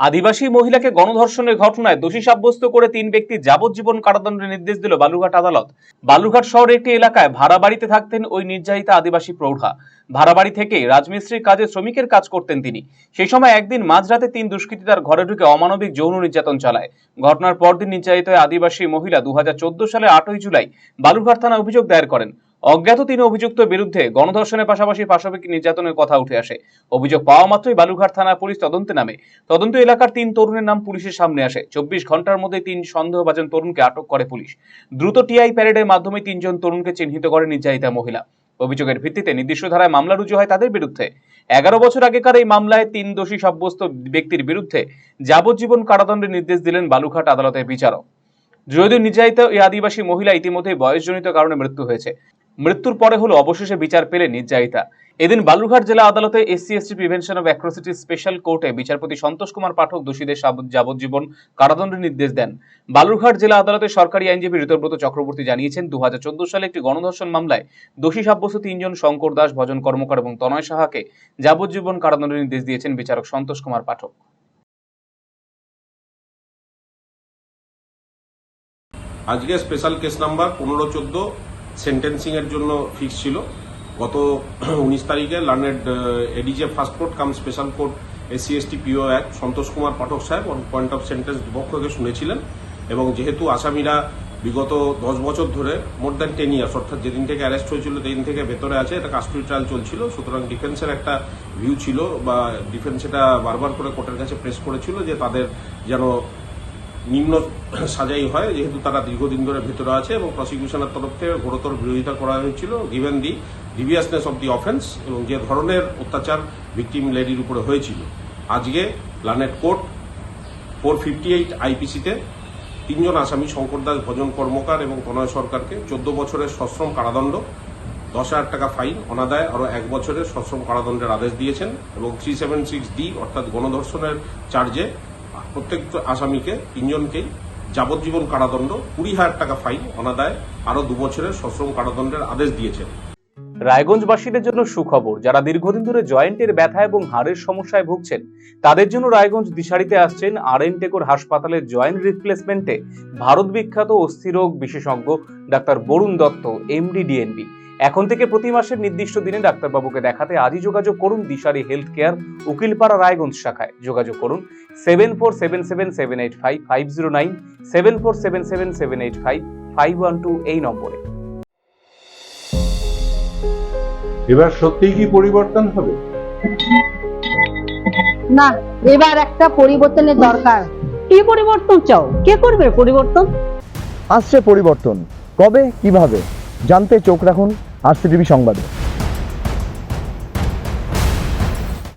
আদিবাসী মহিলাকে গণধর্ষণের ঘটনায় দোষী সাব্যস্ত করে তিন ব্যক্তি যাবজ্জীবন কারাদণ্ডের নির্দেশ দিল বালুরঘাট আদালত। বালুরঘাট শহরের একটি এলাকায় ভাড়া বাড়িতে থাকতেন ওই নির্যাতিতা আদিবাসী প্রৌঢ়া। ভাড়া বাড়ি থেকে রাজমিস্ত্রির কাজে শ্রমিকের কাজ করতেন তিনি। সেই সময় একদিন মাঝরাতে তিন দুষ্কৃতী তার ঘরে ঢুকে অমানবিক যৌন নির্যাতন চালায়। ঘটনার পরদিন নির্যাতিত আদিবাসী মহিলা দু হাজার চোদ্দ সালে আটই জুলাই বালুরঘাট থানায় অভিযোগ দায়ের করেন। অজ্ঞাত তিন অভিযুক্ত বিরুদ্ধে গণধর্ষণের পাশাপাশি পাশবিক নির্যাতনের কথা উঠে আসে। অভিযোগ পাওয়া মাত্রই বালুরঘাট থানা পুলিশ তদন্তে নামে। তদন্ত এলাকার তিন তরুণের নাম পুলিশের সামনে আসে। চব্বিশ ঘণ্টার মধ্যে তিন সন্দেহভাজন তরুণকে আটক করে পুলিশ। দ্রুত টিআই প্যারেডের মাধ্যমে তিনজন তরুণকে চিহ্নিত করে নির্যাতিতা মহিলা। অভিযোগের ভিত্তিতে নির্দিষ্ট ধারায় মামলা রুজু হয় তাদের বিরুদ্ধে। এগারো বছর আগেকার এই মামলায় তিন দোষী সাব্যস্ত ব্যক্তির বিরুদ্ধে যাবজ্জীবন কারাদণ্ডের নির্দেশ দিলেন বালুঘাট আদালতের বিচারক। যদিও নির্যাতিত এই আদিবাসী মহিলা ইতিমধ্যে বয়সজনিত কারণে মৃত্যু হয়েছে। মৃত্যুর পরে হলো অবশেষে বিচার পেলেন নির্যাতিতা। এদিন বালুরঘাট জেলা আদালতে SC ST prevention of atrocity special কোর্টে বিচারপতি সন্তোষ কুমার পাঠক দোষীদের যাবজ্জীবন কারাদণ্ডের নির্দেশ দেন। বালুরঘাট জেলা আদালতে সরকারি আইনজীবী ঋতব্রত চক্রবর্তী জানিয়েছেন, দুহাজার চোদ্দ সালে একটি গণধর্ষণ মামলায় দোষী সাব্যস্ত তিনজন শঙ্কর দাস, ভজন কর্মকার এবং তনয় সাহাকে যাবজ্জীবন কারাদণ্ডের নির্দেশ দিয়েছেন বিচারক সন্তোষ কুমার পাঠক। আজকে স্পেশাল কেস নাম্বার পনেরো চোদ্দ সেন্টেন্সিং এর জন্য ফিক্স ছিল। গত উনিশ তারিখে learned ADJ first court cum special court SC ST PO এক সন্তোষ কুমার পাঠক সাহেব পয়েন্ট অফ সেন্টেন্স দুপক্ষকে শুনেছিলেন এবং যেহেতু আসামিরা বিগত দশ বছর ধরে মোর দ্যান টেন ইয়ার্স অর্থাৎ যেদিন থেকে অ্যারেস্ট হয়েছিল সেদিন থেকে ভেতরে আছে, এটা কাস্টডি ট্রায়াল চলছিল, সুতরাং ডিফেন্সের একটা ভিউ ছিল বা ডিফেন্স এটা বারবার করে কোর্টের কাছে প্রেস করেছিল যে তাদের যেন নিম্ন সাজাই হয়, যেহেতু তারা দীর্ঘদিন ধরে ভেতরে আছে এবং প্রসিকিউশনের তরফ থেকে ঘোরতর বিরোধিতা করা হয়েছিল। Given the deviousness of the offence এবং যে ধরনের অত্যাচার ভিকটিম লেডির উপরে হয়েছিল। আজকে learned court four fifty eight আইপিসিতে তিনজন আসামি শঙ্কর দাস ভজন কর্মকার এবং তনয় সরকারকে চোদ্দ বছরের সশ্রম কারাদণ্ড, দশ হাজার টাকা ফাইন, অনাদায় আরও এক বছরের সশ্রম কারাদণ্ডের আদেশ দিয়েছেন এবং থ্রি সেভেন সিক্স ডি অর্থাৎ গণধর্ষণের চার্জে প্রত্যেক আসামিকে, তিনজনকেই যাবজ্জীবন কারাদণ্ড, কুড়ি হাজার টাকা ফাইন অনাদায় আরও দু বছরের সশ্রম কারাদণ্ডের আদেশ দিয়েছেন রায়গঞ্জবাসীদের জন্য সুখবর, যারা দীর্ঘদিন ধরে জয়েন্টের ব্যথা এবং হাড়ের সমস্যায় ভুগছেন, তাদের জন্য রায়গঞ্জ দিশারিতে আসছেন আর এন টেকোর হাসপাতালের জয়েন্ট রিপ্লেসমেন্টে ভারত বিখ্যাত অস্থিরোগ বিশেষজ্ঞ doctor Barun Dutta, MD, DNB. এখন থেকে প্রতি মাসের নির্দিষ্ট দিনে ডাক্তারবাবুকে দেখাতে আজই যোগাযোগ করুন দিশারি হেলথ কেয়ার উকিলপাড়া রায়গঞ্জ শাখায়। যোগাযোগ করুন seven four seven seven seven eight five five zero nine seven four seven seven seven eight five five one two এই নম্বরে। এবার সত্যিই কি পরিবর্তন হবে? না এবার একটা পরিবর্তনের দরকার। কি পরিবর্তন চাও? কে করবে পরিবর্তন? আসছে পরিবর্তন। কবে? কীভাবে? জানতে চোখ রাখুন। আরসিটিভি সংবাদে।